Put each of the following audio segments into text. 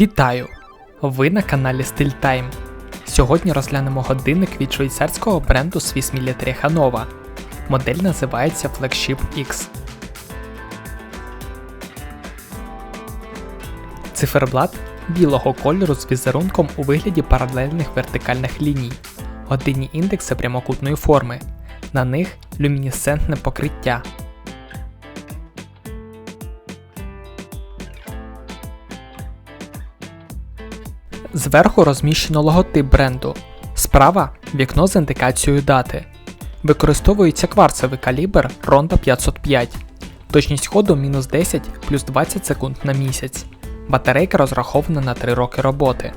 Вітаю! Ви на каналі StillTime. Сьогодні розглянемо годинник від швейцарського бренду Swiss Military Hanova. Модель називається Flagship X. Циферблат білого кольору з візерунком у вигляді паралельних вертикальних ліній. Годинні індекси прямокутної форми. На них люмінесцентне покриття. Зверху розміщено логотип бренду. Справа вікно з індикацією дати. Використовується кварцевий калібр Ronda 505. Точність ходу мінус 10 плюс 20 секунд на місяць. Батарейка розрахована на 3 роки роботи.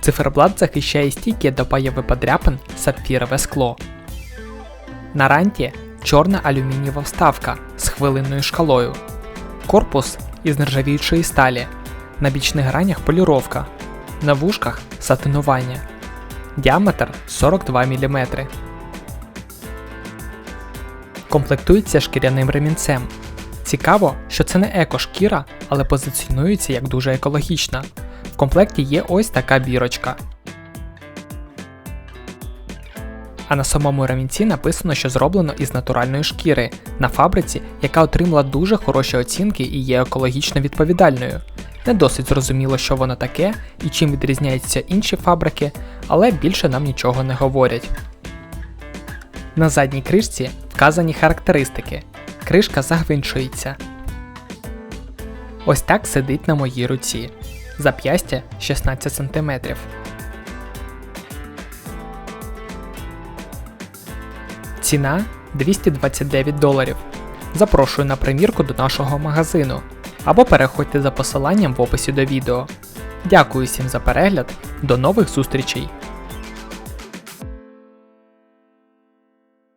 Циферблат захищає стійки до появи подряпин сапфірове скло. На ранті чорна алюмінієва вставка з хвилинною шкалою. Корпус із нержавіючої сталі. На бічних гранях поліровка. На вушках сатинування. Діаметр 42 мм. Комплектується шкіряним ремінцем. Цікаво, що це не екошкіра, але позиціонується як дуже екологічна. В комплекті є ось така бірочка. А на самому ремінці написано, що зроблено із натуральної шкіри на фабриці, яка отримала дуже хороші оцінки і є екологічно відповідальною. Не досить зрозуміло, що воно таке і чим відрізняються інші фабрики, але більше нам нічого не говорять. На задній кришці вказані характеристики. Кришка загвинчується. Ось так сидить на моїй руці. Зап'ястя 16 см. Ціна 229 доларів. Запрошую на примірку до нашого магазину або переходьте за посиланням в описі до відео. Дякую всім за перегляд, до нових зустрічей!